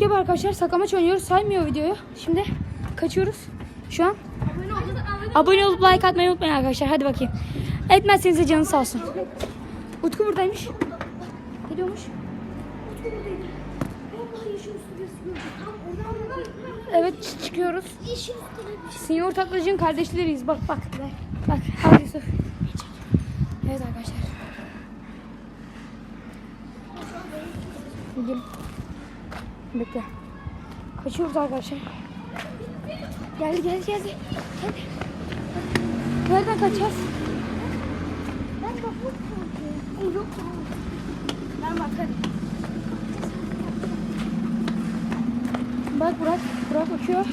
Gibi arkadaşlar saklamaç oynuyoruz. Saymıyor videoyu. Şimdi kaçıyoruz. Şu an Abone olup like atmayı unutmayın arkadaşlar. Hadi bakayım. Etmezseniz de canınız sağ olsun. Utku buradaymış. Geliyormuş. Evet çı- çıkıyoruz. Sinyor Tatlıcı'nın kardeşleriyiz. Bak bak. Bak al Yusuf. Evet arkadaşlar. Gelin. Bekle. Kaçıyoruz arkadaşlar. Geldi geldi geldi. Geldi. Nereden kaçacağız? Ben bakmak. Yok. Ben bakarım. Bak Burak. Burak uçuyor.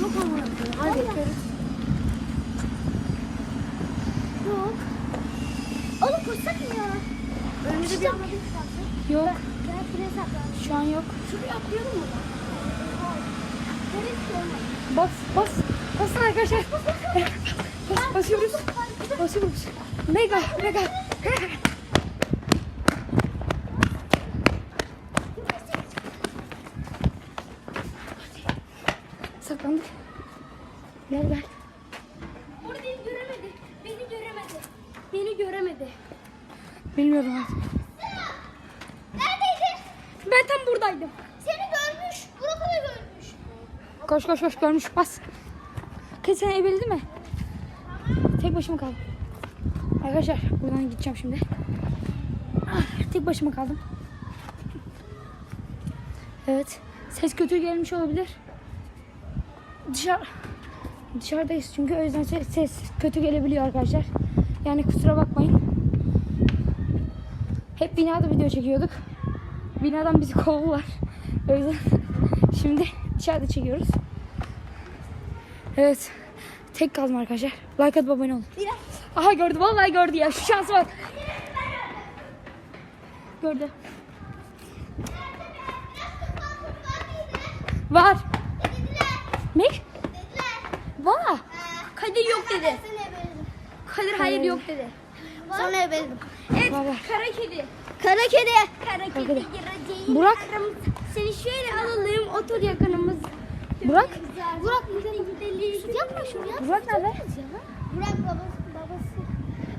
Yok ama. Hadi bekliyoruz. Yok. Oğlum koşsak mı ya? Önümüzde bir anladık Yok. Ben şuraya saklandım. Şu an yok. Şuraya atlayalım mı? Bas bas. Basın arkadaşlar. Bas, basıyoruz. Basıyoruz. Mega mega. Saklandık. Gel gel. Orada göremedi. Beni göremedi. Beni göremedi. Bilmiyorum artık. Neredeydin? Ben tam buradaydım. Seni görmüş. Burak'ı da görmüş. Koş koş koş görmüş bas. Kız sen ebildi mi? Tek başıma kaldım. Arkadaşlar buradan gideceğim şimdi. Ah, Tek başıma kaldım. Evet. Ses kötü gelmiş olabilir. Dışarı dışarıdayız çünkü o yüzden ses, ses kötü gelebiliyor arkadaşlar. Yani kusura bakmayın. Hep binada video çekiyorduk. Binadan bizi kovdular. O yüzden şimdi dışarıda çekiyoruz. Evet. Tek kaldım arkadaşlar. Like atıp abone olun. Aha gördü vallahi gördü ya. Şu şansı bak. Gördü. Var. Ne? Var. Kadir yok dedi. Kadir hayır yok dedi. Sonra ebeledim. Kara kedi. Kara kedi. Kara kedi. kedi. Burak. Seni şöyle alalım. Otur yakınımız. Burak. Burak gidelim. Yapma şunu ya. Burak nerede? Burak babası. babası.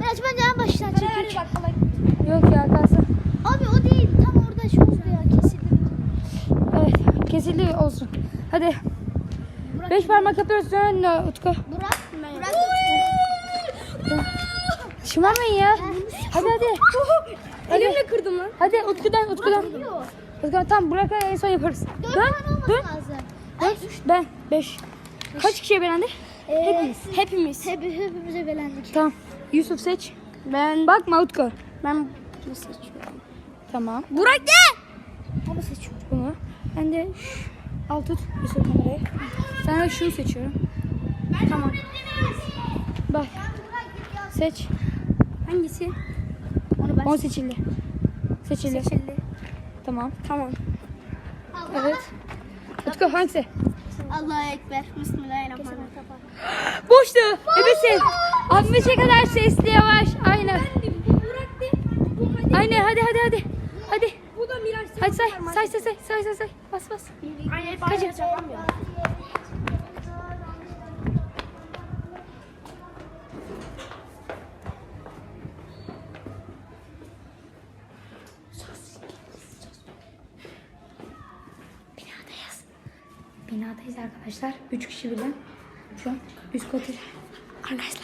Evet bence en baştan çekik. Yok ya kalsın. Abi o değil. Tam orada şu oldu ya kesildi. Evet kesildi olsun. Hadi. Beş parmak yapıyoruz sonra Utku. Burak. Burak. Şımarmayın ya. Hadi hadi. Hadi. Elimle kırdım lan. Hadi Utku'dan Utku'dan. Utku'dan tamam Burak'la en son yaparız. Dört Dön. tane olması Dön. lazım. Dön. Ben. Beş. Kaç kişiye belendi? Hepimiz. Hepimiz. Hep, hepimize belendik. Tamam. Yusuf seç. Ben. Bakma Utku. Ben bunu seçiyorum. Tamam. Burak gel. Bunu seçiyorum. Bunu. Ben de al tut Yusuf kamerayı. Ben de şunu seçiyorum. Tamam. Bak. Seç. Hangisi? Ben On seçildi. Seçildi. seçildi. Tamam. Tamam. Evet. Utku hangisi? Allahu Ekber. Bismillahirrahmanirrahim. Boştu. Ebesin. 60'a kadar sesli yavaş. Aynen. Aynen hadi hadi hadi. Hadi. Bu da Miraç. Hadi say. Say say say. Say say. Bas bas. Aynen. Kaç? yapamıyorum. Binadayız. Binadayız arkadaşlar. Üç kişi birden. Şu an üst katı. Arkadaşlar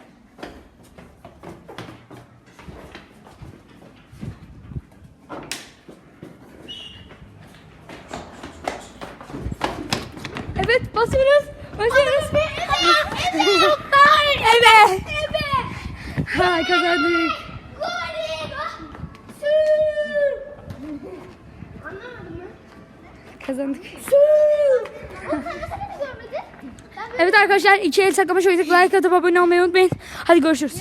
Evet basıyoruz. Basıyoruz. Evet. Ha kazandık. Kazandık. Evet arkadaşlar iki el saklama oynadık. Like atıp abone olmayı unutmayın. Hadi görüşürüz.